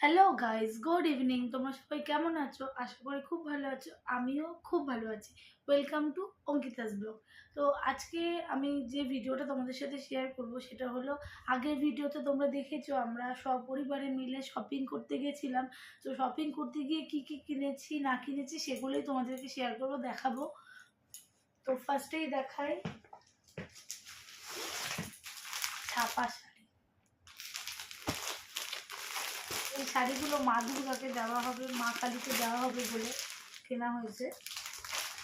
Hello guys good evening তোমরা সবাই কেমন আছো? আশা করি খুব ভালো আছো। আমিও খুব ভালো আছি। Welcome to Ankita's blog. তো আজকে আমি যে ভিডিওটা তোমাদের সাথে শেয়ার করব, সেটা হলো আগের ভিডিওতে তোমরা দেখেছ, আমরা সব পরিবারে মিলে শপিং করতে গেছিলাম। তো শপিং করতে গিয়ে কি কি কিনেছি, না কিনেছি, সেগুলোই তোমাদেরকে শেয়ার করব, দেখাবো। তো ফার্স্টেই দেখাই। ছাপা শাড়ি এই শাড়িগুলো মা দুর্গাকে দেওয়া হবে, মা কালীকে দেওয়া হবে বলে কেনা হয়েছে।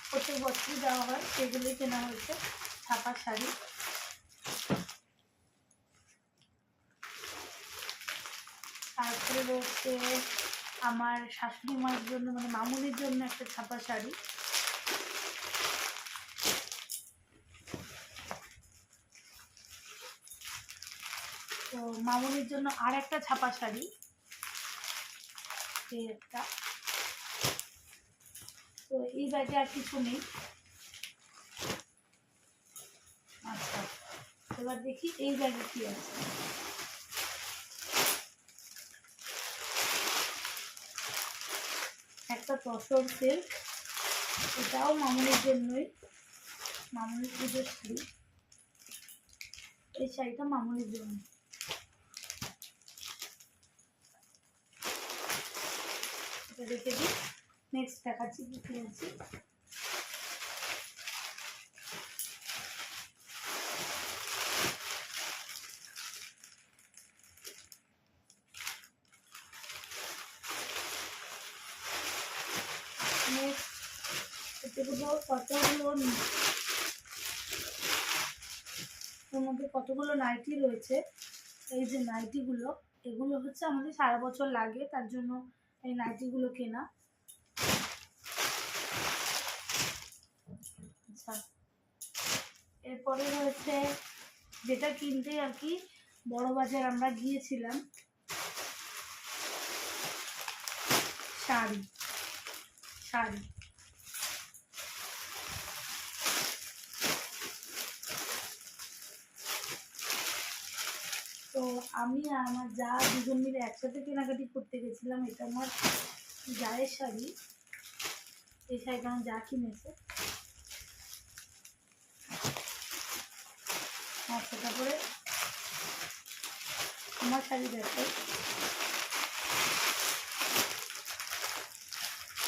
প্রত্যেক বছরই দেওয়া হয়, সেগুলোই কেনা হয়েছে ছাপার শাড়ি। তারপরে রয়েছে আমার শাশুড়ি মায়ের জন্য মানে মামুনির জন্য একটা ছাপা শাড়ি। তো মামুনির জন্য আর একটা ছাপা শাড়ি। একটা। তো এই ব্যাগে আর কিছু নেই। আচ্ছা এবার দেখি এই ব্যাগে কি আছে। একটা তসর সিল্ক এটাও মামুনির জন্যই। মামুনির পুজোর শাড়ি এই শাড়িটা মামুনির জন্য। এটা রেখে দিই। নেক্সট দেখাচ্ছি কি কিনেছি কতগুলো ওর মধ্যে কতগুলো নাইটি রয়েছে, এই যে নাইটিগুলো, এগুলো হচ্ছে আমাদের সারা বছর লাগে, তার জন্য এই নাইটিগুলো কেনা। আচ্ছা। এরপরে রয়েছে যেটা কিনতে আর কি, বড় বাজার আমরা গিয়েছিলাম। শাড়ি। শাড়ি। তো আমি আর আমার যা দুজন মিলে একসাথে কেনাকাটি করতে গেছিলাম, এটা আমার জায়ের শাড়ি। এই শাড়িটা আমার যা কিনেছে। আচ্ছা তারপরে আমার শাড়ি দেখো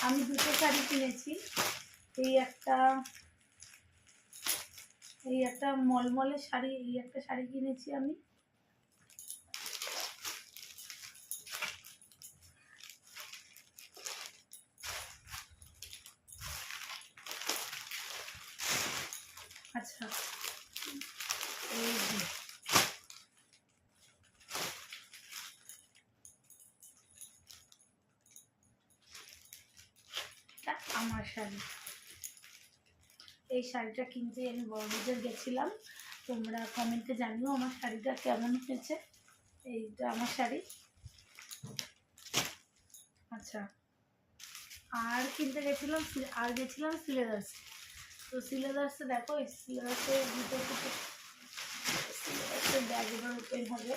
আমি দুটো শাড়ি কিনেছি। এই একটা এই একটা মলমলের শাড়ি, এই একটা শাড়ি কিনেছি আমি। আচ্ছা। এই আমার শাড়ি। এই শাড়িটা কিনতে আমি বড়বাজার গেছিলাম। তোমরা কমেন্টে জানিও আমার শাড়িটা কেমন হয়েছে। এইটা আমার শাড়ি। আচ্ছা। আর কিনতে গেছিলাম, আর গেছিলাম সিলেদার্সে তো সিলেদার্সে দেখো সিলেদার্সে দুটো দুটো সিলেদার্সের ব্যাগ এবার ওপেন হবে।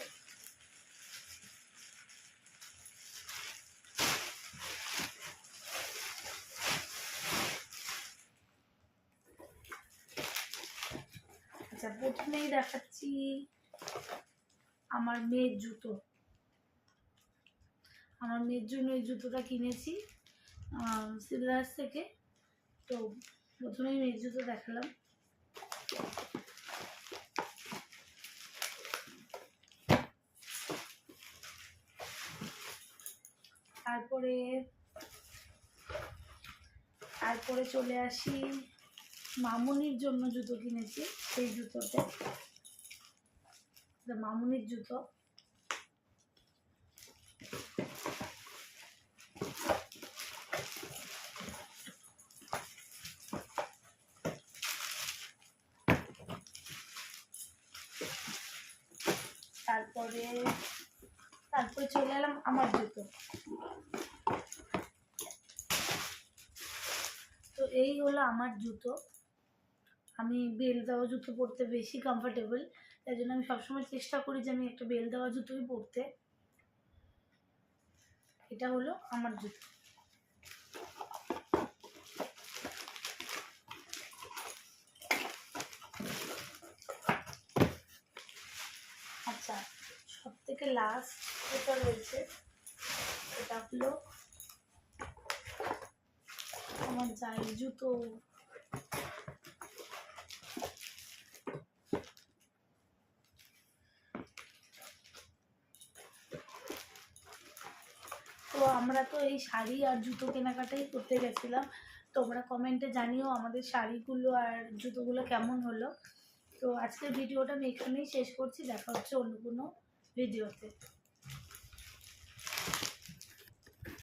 আচ্ছা প্রথমেই দেখাচ্ছি আমার মেয়ের জুতো। আমার মেয়ের জন্য এই জুতোটা কিনেছি সিলেদার্স থেকে। তো প্রথমেই মেয়ের জুতো দেখালাম। তারপরে তারপরে চলে আসি মামুনির জন্য জুতো কিনেছি, সেই জুতোতে। মামুনির জুতো। তারপরে তারপরে চলে এলাম আমার জুতো। তো এই হলো আমার জুতো। আমি বেল দেওয়া জুতো পরতে বেশি কমফোর্টেবল তাই জন্য আমি সবসময় চেষ্টা করি যে আমি একটা বেল দেওয়া জুতোই পরতে। এটা হলো আমার জুতো আচ্ছা সব থেকে লাস্ট যেটা রয়েছে এটা হলো আমার যাই জুতো। তো আমরা তো এই শাড়ি আর জুতো কেনাকাটাই করতে গেছিলাম। তোমরা কমেন্টে জানিও আমাদের শাড়িগুলো আর জুতোগুলো কেমন হলো। তো আজকের ভিডিওটা আমি এখানেই শেষ করছি। দেখা হচ্ছে অন্য কোনো ভিডিওতে